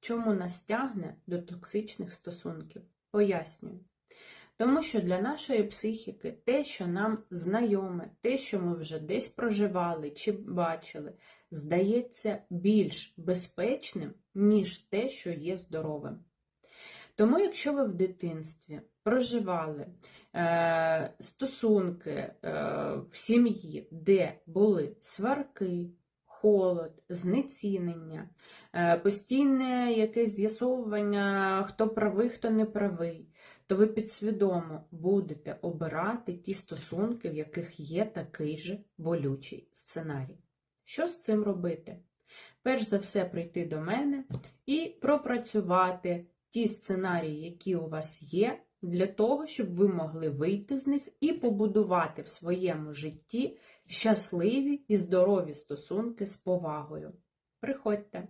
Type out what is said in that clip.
Чому нас тягне до токсичних стосунків? Пояснюю. Тому що для нашої психіки те, що нам знайоме, те, що ми вже десь проживали чи бачили, здається більш безпечним, ніж те, що є здоровим. Тому, якщо ви в дитинстві проживали е, стосунки е, в сім'ї, де були сварки, холод, знецінення, е, постійне якесь з'ясовування, хто правий, хто не правий, то ви підсвідомо будете обирати ті стосунки, в яких є такий же болючий сценарій. Що з цим робити? Перш за все, прийти до мене і пропрацювати ті сценарії, які у вас є, для того, щоб ви могли вийти з них і побудувати в своєму житті щасливі і здорові стосунки з повагою. Приходьте!